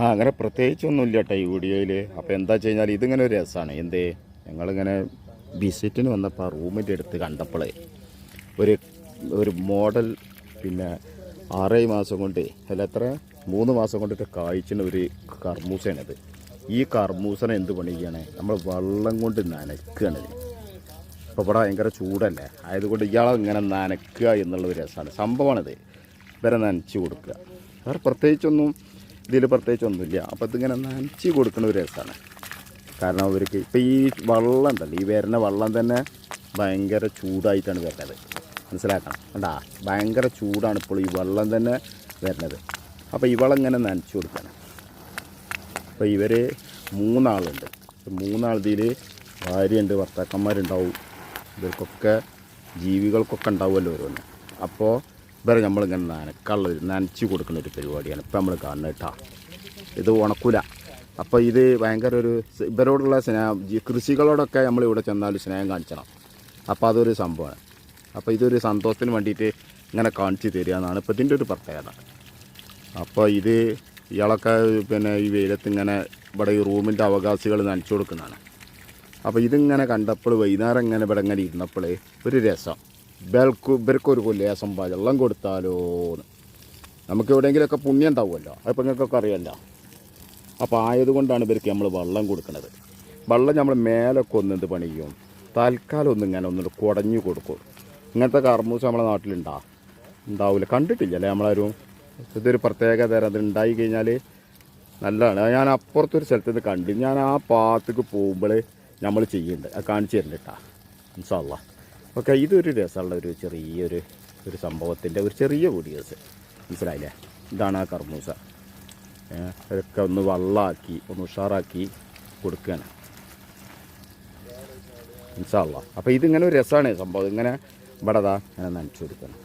ആ അങ്ങനെ പ്രത്യേകിച്ചൊന്നുമില്ല കേട്ടോ ഈ വീഡിയോയിൽ അപ്പോൾ എന്താ വെച്ച് കഴിഞ്ഞാൽ ഇതിങ്ങനെ ഒരു രസമാണ് എന്തേ? ഞങ്ങളിങ്ങനെ വിസിറ്റിന് വന്നപ്പോൾ ആ റൂമിന്റെ അടുത്ത് കണ്ടപ്പോഴേ ഒരു ഒരു മോഡൽ പിന്നെ ആറേഴ് മാസം കൊണ്ട് അല്ല എത്ര? മൂന്ന് മാസം കൊണ്ടിട്ട് കായ്ച്ചിന് ഒരു കർമൂസയാണിത് ഈ കർമൂസനെ എന്ത് പണിയാണ്? നമ്മൾ വെള്ളം കൊണ്ട് നനയ്ക്കുകയാണ് ഇപ്പോൾ ഇവിടെ ഭയങ്കര ചൂടല്ലേ? ആയതുകൊണ്ട് ഇയാളെ ഇങ്ങനെ നനയ്ക്കുക എന്നുള്ള ഒരു രസമാണ് സംഭവമാണിത് ഇവരെ നനച്ച് കൊടുക്കുക വേറെ പ്രത്യേകിച്ചൊന്നും ഇതിൽ പ്രത്യേകിച്ച് ഒന്നുമില്ല അപ്പോൾ ഇതിങ്ങനെ നനച്ച് കൊടുക്കുന്ന ഒരു രസമാണ് കാരണം അവർക്ക് ഇപ്പോൾ ഈ വെള്ളം ഉണ്ടല്ലോ ഈ വരുന്ന വെള്ളം തന്നെ ഭയങ്കര ചൂടായിട്ടാണ് വരുന്നത്. മനസ്സിലാക്കണം? കണ്ടാ? ഭയങ്കര ചൂടാണ് ഇപ്പോൾ ഈ വെള്ളം തന്നെ വരുന്നത്. അപ്പോൾ ഇവളെ ഇങ്ങനെ നനച്ച് കൊടുക്കണം. അപ്പോൾ ഇവർ മൂന്നാളുണ്ട്. മൂന്നാൾ ഇതിൽ ഭാര്യയുണ്ട് ഭർത്താക്കന്മാരുണ്ടാവും. ഇവർക്കൊക്കെ ജീവികൾക്കൊക്കെ ഉണ്ടാവുമല്ലോ ഓരോന്ന്. അപ്പോൾ ഇവരെ നമ്മളിങ്ങനെ നനക്കുള്ള ഒരു നനച്ച് കൊടുക്കുന്ന ഒരു പരിപാടിയാണ്. ഇപ്പം നമ്മൾ കാണുന്നത് കേട്ടോ. ഇത് ഉണക്കൂല. അപ്പോൾ ഇത് ഭയങ്കര ഒരു ഇവരോടുള്ള സ്നേഹം കൃഷികളോടൊക്കെ നമ്മൾ ഇവിടെ ചെന്നാൽ സ്നേഹം കാണിച്ചണം. അപ്പോൾ അതൊരു സംഭവമാണ്. അപ്പോൾ ഇതൊരു സന്തോഷത്തിന് വേണ്ടിയിട്ട് ഇങ്ങനെ കാണിച്ചു തരിക എന്നാണ് ഇപ്പോൾ ഇതിന്റെ ഒരു പ്രത്യേകത. അപ്പോൾ ഇത് ഇയാളൊക്കെ പിന്നെ ഈ വെയിലത്ത് ഇങ്ങനെ ഇവിടെ ഈ റൂമിന്റെ അവകാശികൾ നനച്ചു കൊടുക്കുന്നതാണ്. അപ്പോൾ ഇതിങ്ങനെ കണ്ടപ്പോൾ വൈകുന്നേരം ഇങ്ങനെ ഇവിടെ ഇങ്ങനെ ഇരുന്നപ്പോൾ ഒരു രസം. ഇവർക്ക് ഇവർക്കൊരു കൊല്ലേശം വെള്ളം കൊടുത്താലോ നമുക്ക് എവിടെയെങ്കിലുമൊക്കെ പുണ്യം ഉണ്ടാവുമല്ലോ. അപ്പോൾ നിങ്ങൾക്കൊക്കെ അറിയാമല്ലോ അപ്പോൾ ആയതുകൊണ്ടാണ് ഇവർക്ക് നമ്മൾ വെള്ളം കൊടുക്കുന്നത്. വെള്ളം നമ്മൾ മേലൊക്കെ ഒന്ന് എന്ത് പണിയും. തൽക്കാലം ഒന്ന് ഇങ്ങനെ ഒന്നുകൂടെ കുടഞ്ഞു കൊടുക്കും. ഇങ്ങനത്തെ കർമ്മൂസ് നമ്മളെ നാട്ടിലുണ്ടാ? ഉണ്ടാവില്ല കണ്ടിട്ടില്ല അല്ലേ നമ്മളാരും ഇതൊരു പ്രത്യേക തരം ഉണ്ടായി കഴിഞ്ഞാൽ നല്ലതാണ്. ഞാൻ അപ്പുറത്തൊരു സ്ഥലത്ത് നിന്ന് കണ്ടു. ഞാൻ ആ പാത്തേക്ക് പോകുമ്പോൾ നമ്മൾ ചെയ്യുന്നുണ്ട് കാണിച്ചു തരുന്നുണ്ട് കേട്ടാ ഇൻഷാല്ല ഓക്കെ ഇതൊരു രസമുള്ള ഒരു ചെറിയൊരു ഒരു സംഭവത്തിന്റെ ഒരു ചെറിയ വീഡിയോസ്. മനസ്സിലായില്ലേ? ഇതാണ് ആ കർമ്മൂസ അതൊക്കെ ഒന്ന് വള്ളാക്കി ഒന്ന് ഉഷാറാക്കി കൊടുക്കുകയാണ്. ഇൻഷാല്ല അപ്പോൾ ഇതിങ്ങനെ ഒരു രസമാണ് സംഭവം. ഇങ്ങനെ ഇവിടെ ഞാൻ നനച്ചു കൊടുക്കണം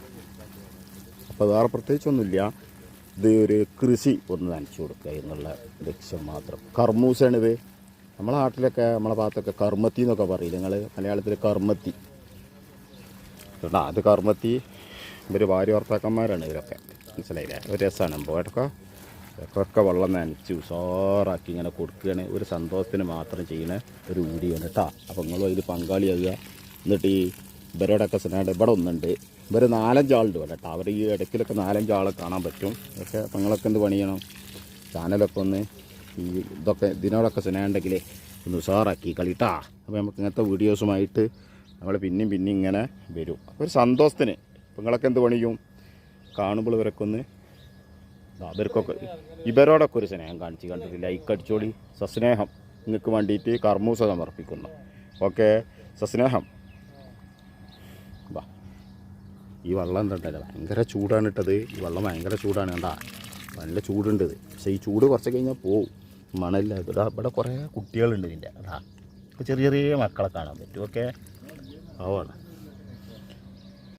അപ്പോൾ വേറെ പ്രത്യേകിച്ചൊന്നുമില്ല. ഇത് ഒരു കൃഷി ഒന്ന് നനച്ചു കൊടുക്കുക എന്നുള്ള ലക്ഷ്യം മാത്രം. കർമ്മൂസാണിത് നമ്മളെ നാട്ടിലൊക്കെ നമ്മളെ ഭാഗത്തൊക്കെ കർമ്മത്തി എന്നൊക്കെ പറയില്ല? നിങ്ങൾ മലയാളത്തിൽ കർമ്മത്തി. കേട്ടോ അത് കർമ്മത്തി. ഇവർ ഭാര്യ ഭർത്താക്കന്മാരാണ് ഇവരൊക്കെ. മനസ്സിലായില്ലേ? ഒരു രസമാണ് പോയിട്ടൊക്കെ ഇതൊക്കെ വെള്ളം നനച്ച് ഉഷാറാക്കി ഇങ്ങനെ കൊടുക്കുകയാണ്. ഒരു സന്തോഷത്തിന് മാത്രം ചെയ്യുന്ന ഒരു വീഡിയോ ആണ് കേട്ടോ. അപ്പോൾ നിങ്ങളും അതിൽ പങ്കാളിയാകുക എന്നിട്ട് ഈ ഇവരോടൊക്കെ സ്നേഹം ഇവിടെ ഒന്നുണ്ട്. ഇവർ നാലഞ്ചാളുണ്ട് ഇവിടെ കേട്ടോ. അവർ ഈ ഇടയ്ക്കിലൊക്കെ നാലഞ്ചാളെ കാണാൻ പറ്റും. പക്ഷേ അപ്പോൾ നിങ്ങളൊക്കെ എന്ത് പണിയണം ചാനലൊക്കെ ഒന്ന് ഈ ഇതൊക്കെ ഇതിനോടൊക്കെ സ്നേഹം ഉണ്ടെങ്കിൽ ഒന്ന് ഉഷാറാക്കി കളിട്ടാ അപ്പോൾ നമുക്ക് ഇങ്ങനത്തെ വീഡിയോസുമായിട്ട് നമ്മൾ പിന്നെയും പിന്നെ ഇങ്ങനെ വരും. അപ്പോൾ ഒരു സന്തോഷത്തിന് നിങ്ങളൊക്കെ എന്ത് പണിയും? കാണുമ്പോൾ ഇവരൊക്കെ ഒന്ന് അവർക്കൊക്കെ ഇവരോടൊക്കെ ഒരു സ്നേഹം കാണിച്ച് കണ്ടിട്ട് ലൈക്ക് അടിച്ചോളി സസ്നേഹം നിങ്ങൾക്ക് വേണ്ടിയിട്ട് കർമ്മൂസ സമർപ്പിക്കുന്നു. ഓക്കെ? സസ്നേഹം. വാ. ഈ വെള്ളം എന്താ ഭയങ്കര ചൂടാണ് ഇട്ടത്. ഈ വെള്ളം ഭയങ്കര ചൂടാണ്. കണ്ടാ? നല്ല ചൂടുണ്ട് പക്ഷേ ഈ ചൂട് കുറച്ച് കഴിഞ്ഞാൽ പോവും. മണല്ല ഇവിടെ ഇവിടെ കുറേ കുട്ടികളുണ്ട് ഇതിന്റെ. അതാ. ഇപ്പോൾ ചെറിയ ചെറിയ മക്കളെ കാണാൻ പറ്റും. ഓക്കെ? Ahora.